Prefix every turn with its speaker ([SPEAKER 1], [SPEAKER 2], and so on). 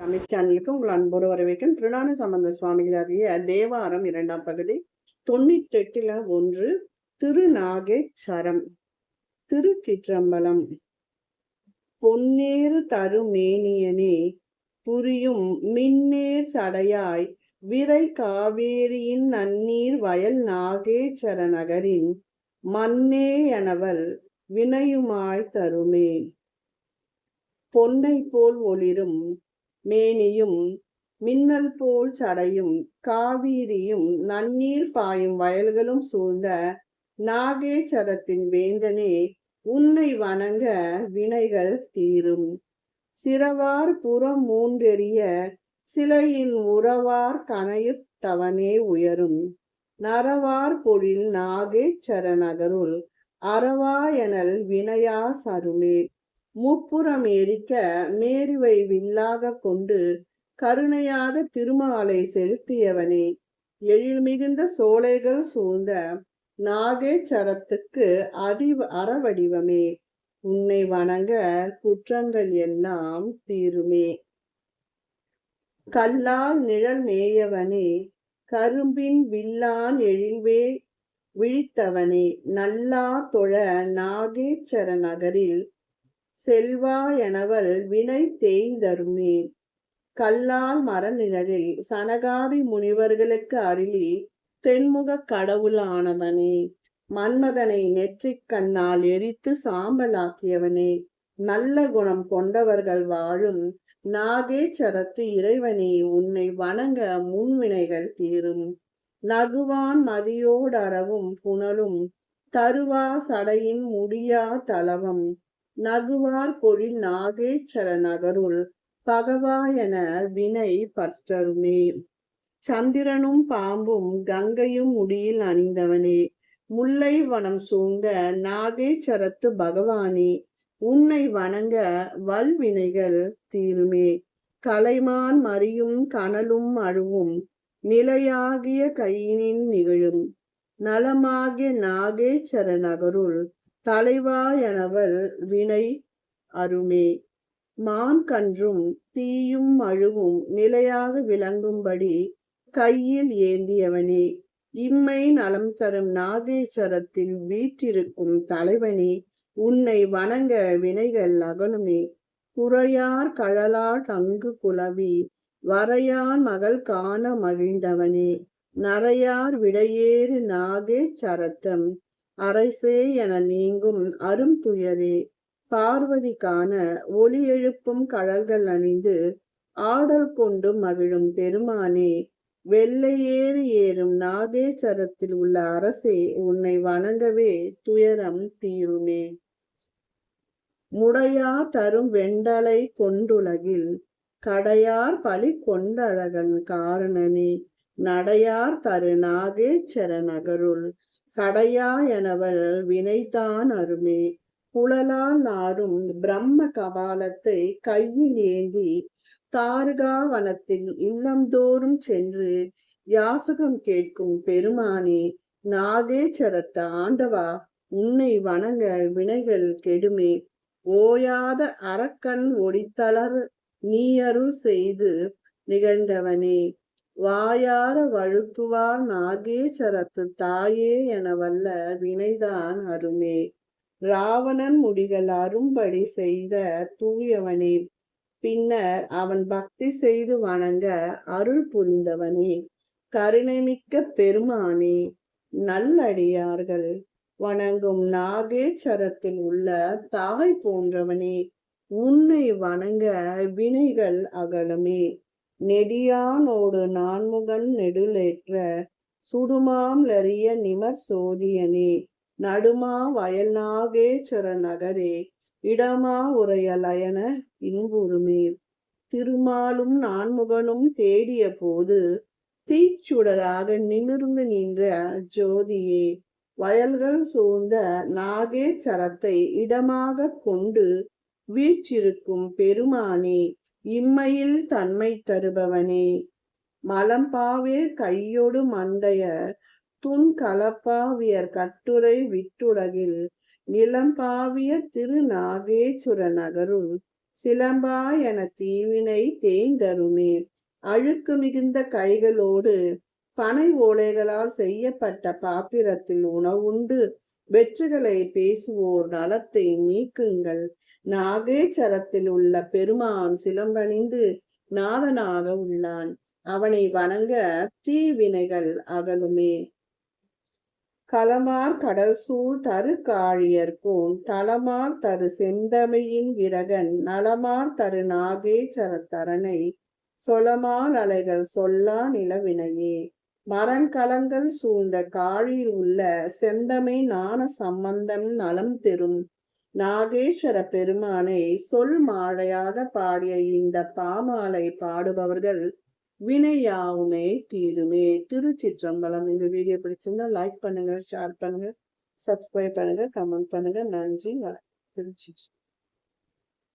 [SPEAKER 1] தமிழ் சேனலுக்கு உங்கள் அன்போடு வரவேற்கும் திருநான சம்பந்த சுவாமிகளாகிய தேவாரம் இரண்டாம் பகுதி தொண்ணூத்தி எட்டுல ஒன்று திருநாகேச்சரம் திருச்சிற்றம்பலம். பொன்னேறு தருமேனியனே புரியும் மின்னேர் சடையாய் விரை காவேரியின் நன்னீர் வயல் நாகேச்சர நகரின் மன்னே எனவல் வினையுமாய் தருமே. பொன்னை போல் ஒளிரும் மேனியும் மின்னல் போல் சடையும் காவிரியும் நன்னீர் பாயும் வயல்களும் சூழ்ந்த நாகேச்சரத்தின் வேந்தனே உன்னை வணங்க வினைகள் தீரும். சிறவார் புறம் மூன்றெறிய சிலையின் உறவார் கனையுத்தவனே உயரும். நரவார் பொழில் நாகேச்சர நகருள் அறவா எனல் வினையா சருமே. முப்புறம் எரிக்க மேருவை வில்லாக கொண்டு கருணையாக திருமாலை செலுத்தியவனே. எழில் மிகுந்த சோலைகள் சூழ்ந்த நாகேச்சரத்துக்கு அடி அறவடிவமே. உன்னை வணங்க குற்றங்கள் எல்லாம் தீருமே. கல்லால் நிழல் மேயவனே கரும்பின் வில்லான் எழில்வே விழித்தவனே. நல்லா தொழ நாகேச்சர நகரில் செல்வா எனவள் வினை தேய்ந்தருமே. கல்லால் மரநிழலில் சனகாதி முனிவர்களுக்கு அருளி தென்முக கடவுளானவனே. மன்மதனை நெற்றிக் கண்ணால் எரித்து சாம்பலாக்கியவனே. நல்ல குணம் கொண்டவர்கள் வாழும் நாகேச்சரத்து இறைவனே உன்னை வணங்க முன்வினைகள் தீரும். நகுவான் மதியோடரவும் புனலும் தருவா சடையின் முடியா தலவம். நகுவார் பொழில் நாகேச்சர நகருள் பகவாயன வினை பற்றருமே. சந்திரனும் பாம்பும் கங்கையும் முடியில் அணிந்தவனே. முல்லை வனம் சூழ்ந்த நாகேச்சரத்து பகவானே உன்னை வணங்க வல்வினைகள் தீருமே. கலைமான் மறியும் கனலும் அழுவும் நிலையாகிய கையினின் நிகழும். நலமாகிய நாகேச்சர நகருள் தலைவா எனவள் வினை அருமே. மான் கன்றும் தீயும் அழுவும் நிலையாக விளங்கும்படி கையில் ஏந்தியவனே. இம்மை நலம் தரும் நாகேஸ்வரத்தில் வீற்றிருக்கும் தலைவனே உன்னை வணங்க வினைகள் அகலுமே. குறையார் கழலாட் தங்கு குலவி வரையான் மகள் காண மகிழ்ந்தவனே. நரையார் விடையேறு நாகேச்சரத்தம் சரத்தம் அரைசே என நீங்கும் அரும் துயரே. பார்வதி காண ஒளி எழுப்பும் கழல்கள் அணிந்து ஆடல் கொண்டு மகிழும் பெருமானே வெள்ளையேறி ஏறும் நாகேச்சரத்தில் உள்ள அரசே உன்னை வணங்கவே துயரம் தீருமே. முடையா தரும் வெண்டலை கொண்டுலகில் கடையார் பலி கொண்டழகன் காரணனே நடையார் தரு நாகேச்சர நகருள் சடையா எனவள் வினைதான் அருமே. புழலால் நாரும் பிரம்ம கபாலத்தை கையில் ஏந்தி தாருகாவனத்தில் இல்லந்தோறும் சென்று யாசகம் கேட்கும் பெருமானே நாகேச்சரத்த ஆண்டவா உன்னை வணங்க வினைகள் கெடுமே. ஓயாத அரக்கன் ஒடித்தளர் நீ அருள் செய்து நிகழ்ந்தவனே. வாயார வழுத்துவார் நாகேஸ்வரத்து தாயே என வல்ல வினைதான் அருமே. ராவணன் முடிகள் அரும்படி செய்த தூயவனே பின்னர் அவன் பக்தி செய்து வணங்க அருள் புரிந்தவனே. கருணைமிக்க பெருமானே நல்லடியார்கள் வணங்கும் நாகேஸ்வரத்தில் உள்ள தாய் போன்றவனே உன்னை வணங்க வினைகள் அகலுமே. நெடியானோடு நான்முகன் நெடுலேற்ற சுடுமாம் லறிய நிமர் சோதியனே. நடுமா வயல் நாகேஸ்வர நகரே இடமா உரையலயன இன்புறுமே. திருமாலும் நான்முகனும் தேடிய போது தீச்சுடராக நிமிர்ந்து நின்ற ஜோதியே. வயல்கள் சூழ்ந்த நாகேச்சரத்தை இடமாக கொண்டு வீற்றிருக்கும் பெருமானே. இம்மையில் தன்மை தருபவனே. மலம்பாவே கையொடு மந்தைய துன் கலப்பாவியர் கட்டுரை விட்டுலகில் நிலம்பாவிய திரு நகருள் சிலம்பா என தீவினை தேய்ந்தருமே. அழுக்கு மிகுந்த கைகளோடு பனை ஓலைகளால் செய்யப்பட்ட பாத்திரத்தில் உணவுண்டு வெற்றிகளை பேசுவோர் நலத்தை நீக்குங்கள். நாகேச்சரத்தில் உள்ள பெருமான் சிலம்பணிந்து நாதனாக உள்ளான். அவனை வணங்க தீவினைகள் அகலுமே. கலமார் கடல் சூழ் தரு காழியர்கோன் தலமார் தரு செந்தமிழின் விரகன் நலமார் தரு நாகேச்சரத்தரனை சொலமால் அலைகள் சொல்லா நிலவினையே. மரண்கலங்கள் சூழ்ந்த காழியில் உள்ள செந்தமை நாண சம்பந்தம் நலம் தெரும் நாகேஸ்வர பெருமானை சொல் மாழையாக பாடிய இந்த பாமாலை பாடுபவர்கள் வினையாவுமே தீருமே. திருச்சிற்றம்பலம் இந்த வீடியோ பிடிச்சிருந்தா லைக் பண்ணுங்க ஷேர் பண்ணுங்க சப்ஸ்கிரைப் பண்ணுங்க கமெண்ட் பண்ணுங்க. நன்றி வணக்கம். திருச்சி